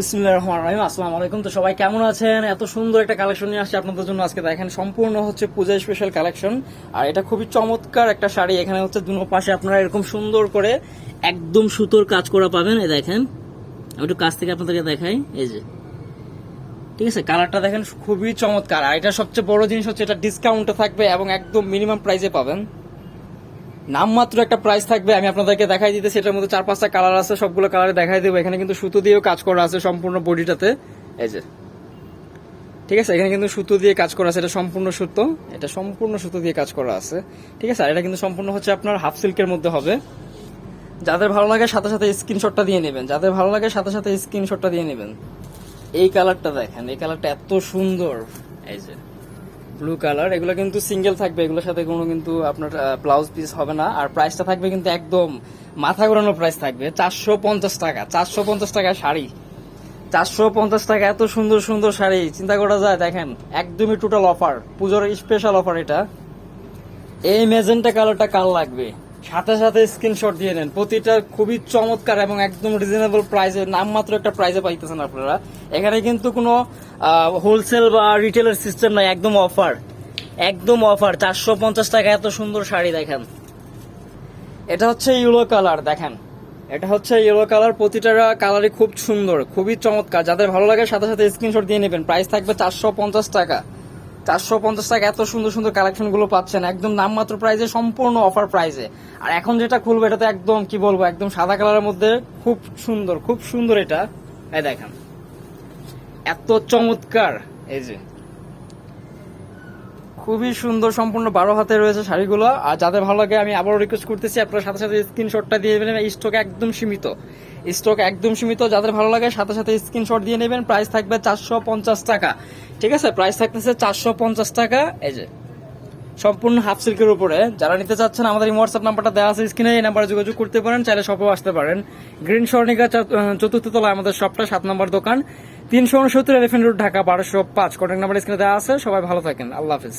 বিসমিল্লাহির রহমানির রহিম তো সবাই কেমন আছেন? এত সুন্দর একটা কালেকশন নিয়ে আপনাদের জন্য আজকে। দেখেন, সম্পূর্ণ হচ্ছে স্পেশাল কালেকশন আর এটা খুবই চমৎকার একটা শাড়ি। এখানে হচ্ছে দুনো পাশে আপনারা এরকম সুন্দর করে একদম সুতোর কাজ করা পাবেন। দেখেন একটু কাছ থেকে আপনাদেরকে দেখাই। এই যে, ঠিক আছে? কালারটা দেখেন, খুবই চমৎকার। আর এটা সবচেয়ে বড় জিনিস হচ্ছে, এটা ডিসকাউন্টে থাকবে এবং একদম মিনিমাম প্রাইসে পাবেন। নামমাত্র একটা প্রাইস থাকবে, আমি আপনাদেরকে দেখাই দিতে, সেটার মধ্যে চার পাঁচটা কালার আছে, সবগুলো কালারে দেখাই দেবো। এখানে কিন্তু সুতো দিয়েও কাজ করা আছে সম্পূর্ণ বডিটাতে এই যে। ঠিক আছে, এখানে কিন্তু সুতো দিয়ে কাজ করা আছে, এটা সম্পূর্ণ সুতো, এটা সম্পূর্ণ সুতো দিয়ে কাজ করা আছে। ঠিক আছে, আর এটা কিন্তু সম্পূর্ণ হচ্ছে আপনার হাফ সিল্কের মধ্যে হবে। যাদের ভালো লাগে, সাথে সাথে স্ক্রিনশটটা দিয়ে নেবেন। যাদের ভালো লাগে, সাথে সাথে স্ক্রিনশটটা দিয়ে নেবেন। এই কালারটা দেখেন, এই কালারটা এত সুন্দর। এই যে। ব্লু কালার এগুলো কিন্তু সিঙ্গেল থাকবে, এগুলোর সাথে কোনো কিন্তু আপনার ব্লাউজ পিস হবে না। আর প্রাইসটা থাকবে কিন্তু একদম মাথা ঘোরানো প্রাইস থাকবে, চারশো পঞ্চাশ টাকা, চারশো পঞ্চাশ টাকা শাড়ি। চারশো পঞ্চাশ টাকা, এত সুন্দর সুন্দর শাড়ি, চিন্তা করা যায়, দেখেন, একদমই টোটাল অফার পুজোর স্পেশাল অফার এটা। এই মেজেন্টা কালারটা কাল লাগবে? সাথে সাথে স্ক্রিনশট দিয়ে নেন। প্রতিটা খুবই চমৎকার এবং একদম রিজনেবল প্রাইসে নামমাত্র একটা প্রাইসে পাইতেছেন আপনারা। এখানে কিন্তু কোনো হোলসেল বা রিটেলের সিস্টেম নাই, একদম অফার একদম অফার চারশো পঞ্চাশ টাকা এত সুন্দর শাড়ি দেখেন। এটা হচ্ছে ইয়েলো কালার দেখেন। এটা হচ্ছে ইয়েলো কালার প্রতিটা কালারই খুব সুন্দর, খুবই চমৎকার। যাদের ভালো লাগে সাথে সাথে স্ক্রিনশট দিয়ে নেবেন। প্রাইস থাকবে চারশো পঞ্চাশ টাকা। চারশো পঞ্চাশ টাকা এত সুন্দর সুন্দর কালেকশনগুলো পাচ্ছেন, একদম নামমাত্র প্রাইজে সম্পূর্ণ অফার প্রাইজে আর এখন যেটা খুলবো, এটা তো একদম, কি বলব, একদম সাদা কালারের মধ্যে খুব সুন্দর খুব সুন্দর এটা। এই দেখেন। এত চমৎকার, এই যে। খুবই সুন্দর সম্পূর্ণ বারো হাতে রয়েছে শাড়িগুলো। আর যাদের ভালো লাগে, আমি আবারও রিকোয়েস্ট করতেছি, আপনার সাথে সাথে স্ক্রিনশটটা দিয়ে দেবেন স্টক একদম সীমিত। স্টক একদম সীমিত, যাদের ভালো লাগে, সাথে সাথে স্ক্রিনশট দিয়ে নেবেন। প্রাইস থাকবে চারশো পঞ্চাশ টাকা। ঠিক আছে? প্রাইস থাকতেছে চারশো পঞ্চাশ টাকা। এই যে। সম্পূর্ণ হাফ সিল্কের উপরে। যারা নিতে চাচ্ছেন, আমাদের এই হোয়াটসঅ্যাপ নাম্বারটা দেওয়া আছে স্ক্রিনে, এই নাম্বারে যোগাযোগ করতে পারেন, চাইলে শপেও আসতে পারেন। গ্রিন স্বর্ণিকা চতুর্থ তলায় আমাদের শপটা সাত নম্বর দোকান। তিনশো উনসত্তর এলিফেন্ট রোড ঢাকা, বারোশো পাঁচ। কন্ট্যাক্ট নাম্বার স্ক্রিনে দেওয়া আছে। সবাই ভালো থাকেন। আল্লাহ হাফিজ।